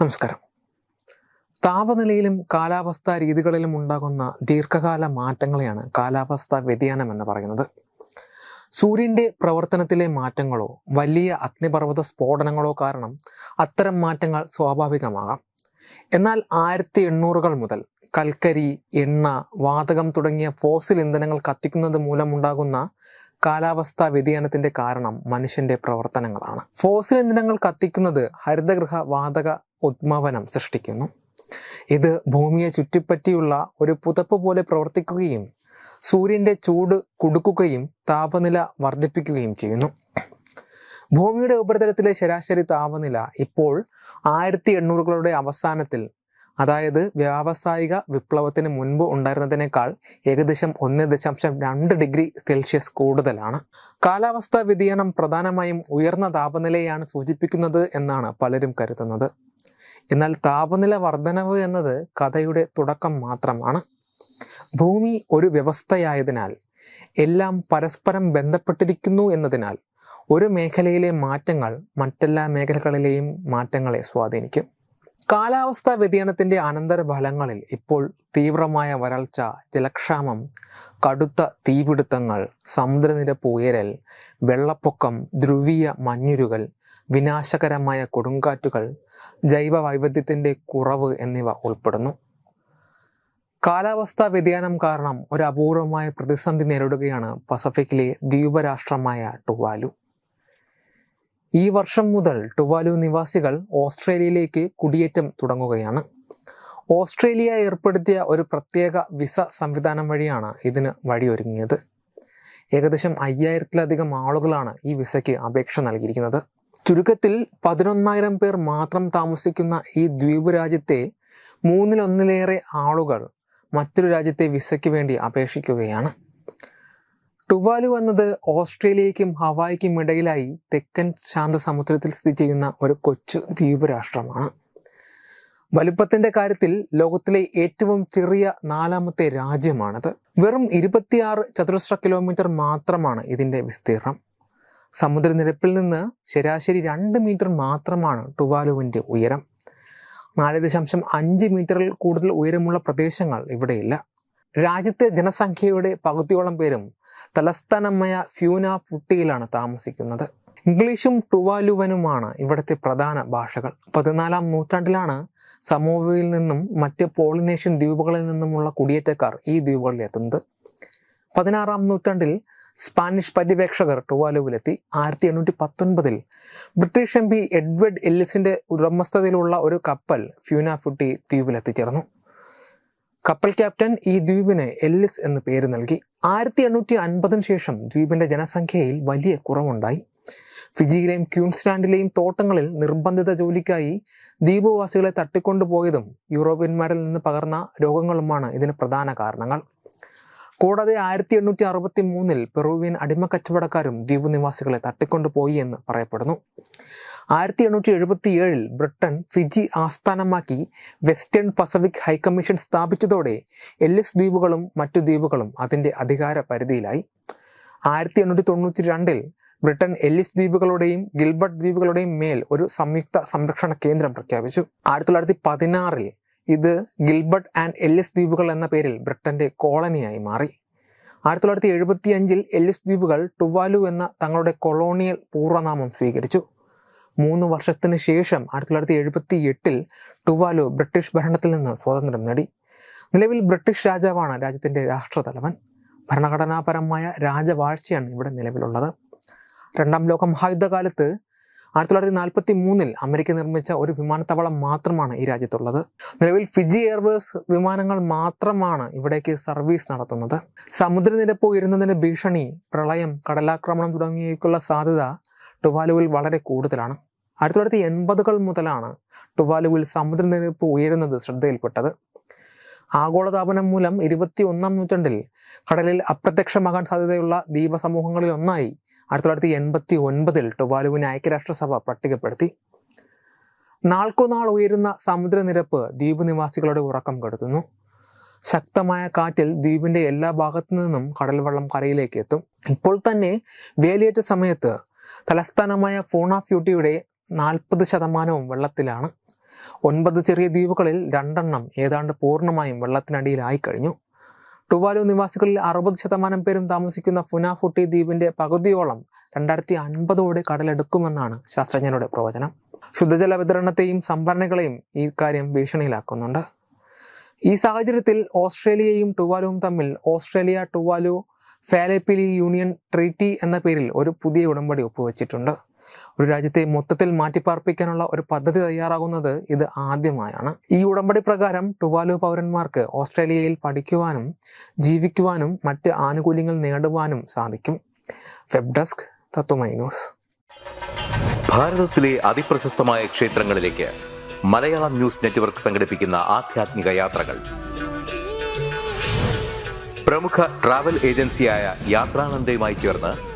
നമസ്കാരം. താപനിലയിലും കാലാവസ്ഥാ രീതികളിലും ഉണ്ടാകുന്ന ദീർഘകാല മാറ്റങ്ങളെയാണ് കാലാവസ്ഥാ വ്യതിയാനം എന്ന് പറയുന്നത്. സൂര്യന്റെ പ്രവർത്തനത്തിലെ മാറ്റങ്ങളോ വലിയ അഗ്നിപർവത സ്ഫോടനങ്ങളോ കാരണം അത്തരം മാറ്റങ്ങൾ സ്വാഭാവികമാകാം. എന്നാൽ ആയിരത്തി എണ്ണൂറുകൾ മുതൽ കൽക്കരി എണ്ണ വാതകം തുടങ്ങിയ ഫോസിൽ ഇന്ധനങ്ങൾ കത്തിക്കുന്നത് മൂലമുണ്ടാകുന്ന കാലാവസ്ഥാ വ്യതിയാനത്തിന്റെ കാരണം മനുഷ്യന്റെ പ്രവർത്തനങ്ങളാണ്. ഫോസിൽ ഇന്ധനങ്ങൾ കത്തിക്കുന്നത് ഹരിതഗൃഹ വാതക ഉദ്മവനം സൃഷ്ടിക്കുന്നു. ഇത് ഭൂമിയെ ചുറ്റിപ്പറ്റിയുള്ള ഒരു പുതപ്പ് പോലെ പ്രവർത്തിക്കുകയും സൂര്യന്റെ ചൂട് കുടുക്കുകയും താപനില വർദ്ധിപ്പിക്കുകയും ചെയ്യുന്നു. ഭൂമിയുടെ ഉപരിതലത്തിലെ ശരാശരി താപനില ഇപ്പോൾ ആയിരത്തി എണ്ണൂറുകളുടെ അവസാനത്തിൽ അതായത് വ്യാവസായിക വിപ്ലവത്തിന് മുൻപ് ഉണ്ടായിരുന്നതിനേക്കാൾ ഏകദേശം ഒന്ന് ദശാംശം രണ്ട് ഡിഗ്രി സെൽഷ്യസ് കൂടുതലാണ്. കാലാവസ്ഥാ വ്യതിയാനം പ്രധാനമായും ഉയർന്ന താപനിലയാണ് സൂചിപ്പിക്കുന്നത് എന്നാണ് പലരും കരുതുന്നത്. എന്നാൽ താപനില വർധനവ് എന്നത് കഥയുടെ തുടക്കം മാത്രമാണ്. ഭൂമി ഒരു വ്യവസ്ഥയായതിനാൽ എല്ലാം പരസ്പരം ബന്ധപ്പെട്ടിരിക്കുന്നു എന്നതിനാൽ ഒരു മേഖലയിലെ മാറ്റങ്ങൾ മറ്റെല്ലാ മേഖലകളിലെയും മാറ്റങ്ങളെ സ്വാധീനിക്കും. കാലാവസ്ഥാ വ്യതിയാനത്തിന്റെ അനന്തരഫലങ്ങളിൽ ഇപ്പോൾ തീവ്രമായ വരൾച്ച ജലക്ഷാമം കടുത്ത തീപിടുത്തങ്ങൾ സമുദ്രനിരപ്പ് ഉയരൽ വെള്ളപ്പൊക്കം ധ്രുവീയ മഞ്ഞുരുകൾ വിനാശകരമായ കൊടുങ്കാറ്റുകൾ ജൈവ വൈവിധ്യത്തിന്റെ കുറവ് എന്നിവ ഉൾപ്പെടുന്നു. കാലാവസ്ഥാ വ്യതിയാനം കാരണം ഒരു അപൂർവമായ പ്രതിസന്ധി നേരിടുകയാണ് പസഫിക്കിലെ ദ്വീപരാഷ്ട്രമായ ടുവാലു. ഈ വർഷം മുതൽ ടുവാലു നിവാസികൾ ഓസ്ട്രേലിയയിലേക്ക് കുടിയേറ്റം തുടങ്ങുകയാണ്. ഓസ്ട്രേലിയ ഏർപ്പെടുത്തിയ ഒരു പ്രത്യേക വിസ സംവിധാനം വഴിയാണ് ഇതിന് വഴിയൊരുങ്ങിയത്. ഏകദേശം അയ്യായിരത്തിലധികം ആളുകളാണ് ഈ വിസയ്ക്ക് അപേക്ഷ നൽകിയിരിക്കുന്നത്. ചുരുക്കത്തിൽ പതിനൊന്നായിരം പേർ മാത്രം താമസിക്കുന്ന ഈ ദ്വീപ് രാജ്യത്തെ മൂന്നിലൊന്നിലേറെ ആളുകൾ മറ്റൊരു രാജ്യത്തെ വിസയ്ക്ക് വേണ്ടി അപേക്ഷിക്കുകയാണ്. ടുവാലു എന്നത് ഓസ്ട്രേലിയയ്ക്കും ഹവായിക്കും ഇടയിലായി തെക്കൻ ശാന്തസമുദ്രത്തിൽ സ്ഥിതി ചെയ്യുന്ന ഒരു കൊച്ചു ദ്വീപ് രാഷ്ട്രമാണ് വലുപ്പത്തിന്റെ കാര്യത്തിൽ ലോകത്തിലെ ഏറ്റവും ചെറിയ നാലാമത്തെ രാജ്യമാണിത്. വെറും ഇരുപത്തിയാറ് ചതുരശ്ര കിലോമീറ്റർ മാത്രമാണ് ഇതിന്റെ വിസ്തീർണം. സമുദ്രനിരപ്പിൽ നിന്ന് ശരാശരി രണ്ട് മീറ്റർ മാത്രമാണ് ടുവാലുവിന്റെ ഉയരം. നാല് ദശാംശം അഞ്ച് മീറ്ററിൽ കൂടുതൽ ഉയരമുള്ള പ്രദേശങ്ങൾ ഇവിടെയില്ല. രാജ്യത്തെ ജനസംഖ്യയുടെ പകുതിയോളം പേരും തലസ്ഥാനമായ ഫ്യൂന ഫുട്ടിയിലാണ് താമസിക്കുന്നത്. ഇംഗ്ലീഷും ടുവാലുവനുമാണ് ഇവിടുത്തെ പ്രധാന ഭാഷകൾ. പതിനാലാം നൂറ്റാണ്ടിലാണ് സമോവയിൽ നിന്നും മറ്റ് പോളിനേഷ്യൻ ദ്വീപുകളിൽ നിന്നുമുള്ള കുടിയേറ്റക്കാർ ഈ ദ്വീപുകളിൽ എത്തുന്നത് പതിനാറാം നൂറ്റാണ്ടിൽ സ്പാനിഷ് പര്യവേക്ഷകർ ടുവാലുവിലെത്തി. ആയിരത്തി എണ്ണൂറ്റി പത്തൊൻപതിൽ ബ്രിട്ടീഷ് എം പി എഡ്വേർഡ് എല്ലിസിന്റെ ഉടമസ്ഥതയിലുള്ള ഒരു കപ്പൽ ഫ്യൂന ഫുട്ടി ദ്വീപിലെത്തിച്ചേർന്നു. കപ്പൽ ക്യാപ്റ്റൻ ഈ ദ്വീപിന് എല്ലിസ് എന്ന് പേര് നൽകി. ആയിരത്തി എണ്ണൂറ്റി അൻപതിന് ശേഷം ദ്വീപിന്റെ ജനസംഖ്യയിൽ വലിയ കുറവുണ്ടായി. ഫിജിയിലെയും ക്യൂൻസ്റ്റാൻഡിലെയും തോട്ടങ്ങളിൽ നിർബന്ധിത ജോലിക്കായി ദ്വീപവാസികളെ തട്ടിക്കൊണ്ടുപോയതും യൂറോപ്യന്മാരിൽ നിന്ന് പകർന്ന രോഗങ്ങളുമാണ് ഇതിന് പ്രധാന കാരണങ്ങൾ. കൂടാതെ ആയിരത്തി എണ്ണൂറ്റി അറുപത്തി മൂന്നിൽ പെറുവിയൻ അടിമ കച്ചവടക്കാരും ദ്വീപ് നിവാസികളെ തട്ടിക്കൊണ്ടുപോയി എന്ന് പറയപ്പെടുന്നു. ആയിരത്തി എണ്ണൂറ്റി എഴുപത്തി ഏഴിൽ ബ്രിട്ടൻ ഫിജി ആസ്ഥാനമാക്കി വെസ്റ്റേൺ പസഫിക് ഹൈക്കമ്മീഷൻ സ്ഥാപിച്ചതോടെ എല്ലിസ് ദ്വീപുകളും മറ്റു ദ്വീപുകളും അതിന്റെ അധികാര പരിധിയിലായി. ആയിരത്തി എണ്ണൂറ്റി തൊണ്ണൂറ്റി രണ്ടിൽ ബ്രിട്ടൻ എല്ലിസ് ദ്വീപുകളുടെയും ഗിൽബർട്ട് ദ്വീപുകളുടെയും മേൽ ഒരു സംയുക്ത സംരക്ഷണ കേന്ദ്രം പ്രഖ്യാപിച്ചു. ആയിരത്തി തൊള്ളായിരത്തി പതിനാറിൽ ഇത് ഗിൽബർട്ട് ആൻഡ് എല്ലിസ് ദ്വീപുകൾ എന്ന പേരിൽ ബ്രിട്ടന്റെ കോളനിയായി മാറി. ആയിരത്തി തൊള്ളായിരത്തി എഴുപത്തി അഞ്ചിൽ എല്ലിസ് ദ്വീപുകൾ ടുവാലു എന്ന തങ്ങളുടെ കൊളോണിയൽ പൂർണനാമം സ്വീകരിച്ചു. മൂന്ന് വർഷത്തിന് ശേഷം ആയിരത്തി തൊള്ളായിരത്തി എഴുപത്തി എട്ടിൽ ടുവാലു ബ്രിട്ടീഷ് ഭരണത്തിൽ നിന്ന് സ്വാതന്ത്ര്യം നേടി. നിലവിൽ ബ്രിട്ടീഷ് രാജാവാണ് രാജ്യത്തിന്റെ രാഷ്ട്രതലവൻ. ഭരണഘടനാപരമായ രാജവാഴ്ചയാണ് ഇവിടെ നിലവിലുള്ളത്. രണ്ടാം ലോക മഹായുദ്ധകാലത്ത് ആയിരത്തി തൊള്ളായിരത്തി നാൽപ്പത്തി മൂന്നിൽ അമേരിക്ക നിർമ്മിച്ച ഒരു വിമാനത്താവളം മാത്രമാണ് ഈ രാജ്യത്തുള്ളത്. നിലവിൽ ഫിജി എയർവേസ് വിമാനങ്ങൾ മാത്രമാണ് ഇവിടേക്ക് സർവീസ് നടത്തുന്നത്. സമുദ്രനിരപ്പ് ഉയരുന്നതിന്റെ ഭീഷണി പ്രളയം കടലാക്രമണം തുടങ്ങിയവയ്ക്കുള്ള സാധ്യത ടുവാലുവിൽ വളരെ കൂടുതലാണ്. ആയിരത്തി തൊള്ളായിരത്തി എൺപതുകൾ മുതലാണ് ടുവാലുവിൽ സമുദ്രനിരപ്പ് ഉയരുന്നത് ശ്രദ്ധയിൽപ്പെട്ടത്. ആഗോളതാപനം മൂലം ഇരുപത്തി ഒന്നാം നൂറ്റാണ്ടിൽ കടലിൽ അപ്രത്യക്ഷമാകാൻ സാധ്യതയുള്ള ദ്വീപസമൂഹങ്ങളിൽ ഒന്നായി ആയിരത്തി തൊള്ളായിരത്തി എൺപത്തി ഒൻപതിൽ ടുവാലുവിനെ ഐക്യരാഷ്ട്രസഭ പട്ടികപ്പെടുത്തി. നാൾക്കുനാൾ ഉയരുന്ന സമുദ്രനിരപ്പ് ദ്വീപ് നിവാസികളുടെ ഉറക്കം കെടുത്തുന്നു. ശക്തമായ കാറ്റിൽ ദ്വീപിന്റെ എല്ലാ ഭാഗത്തു നിന്നും കടൽ വെള്ളം കരയിലേക്ക് എത്തും. ഇപ്പോൾ തന്നെ വേലിയേറ്റ സമയത്ത് തലസ്ഥാനമായ ഫോൺ ഓഫ് ഫ്യൂട്ടിയുടെ നാൽപ്പത് ശതമാനവും വെള്ളത്തിലാണ്. ഒൻപത് ചെറിയ ദ്വീപുകളിൽ രണ്ടെണ്ണം ഏതാണ്ട് പൂർണമായും വെള്ളത്തിനടിയിലായി കഴിഞ്ഞു. ടുവാലു നിവാസികളിൽ അറുപത് ശതമാനം പേരും താമസിക്കുന്ന ഫുനാഫുട്ടി ദ്വീപിന്റെ പകുതിയോളം രണ്ടായിരത്തി അൻപതോടെ കടലെടുക്കുമെന്നാണ് ശാസ്ത്രജ്ഞരുടെ പ്രവചനം. ശുദ്ധജല വിതരണത്തെയും സംഭരണികളെയും ഈ കാര്യം ഭീഷണിയിലാക്കുന്നുണ്ട്. ഈ സാഹചര്യത്തിൽ ഓസ്ട്രേലിയയും ടുവാലുവും തമ്മിൽ Australia Tuvalu Falepili union treaty എന്ന പേരിൽ ഒരു പുതിയ ഉടമ്പടി ഒപ്പുവെച്ചിട്ടുണ്ട്. ഒരു രാജ്യത്തെ മൊത്തത്തിൽ മാറ്റിപ്പാർപ്പിക്കാനുള്ള ഒരു പദ്ധതി തയ്യാറാകുന്നത് ഇത് ആദ്യമായാണ്. ഈ ഉടമ്പടി പ്രകാരം ടുവാലു പൗരന്മാർക്ക് ഓസ്ട്രേലിയയിൽ പഠിക്കുവാനും ജീവിക്കുവാനും മറ്റ് ആനുകൂല്യങ്ങൾ നേടുവാനും സാധിക്കും. Web desk Tatwamayi news. ഭാരതത്തിലെ അതിപ്രശസ്തമായ ക്ഷേത്രങ്ങളിലേക്ക് മലയാളം ന്യൂസ് നെറ്റ്വർക്ക് സംഘടിപ്പിക്കുന്ന ആധ്യാത്മിക യാത്രകൾ. പ്രമുഖ ട്രാവൽ ഏജൻസിയായ യാത്രാനന്ദയുമായി ചേർന്ന്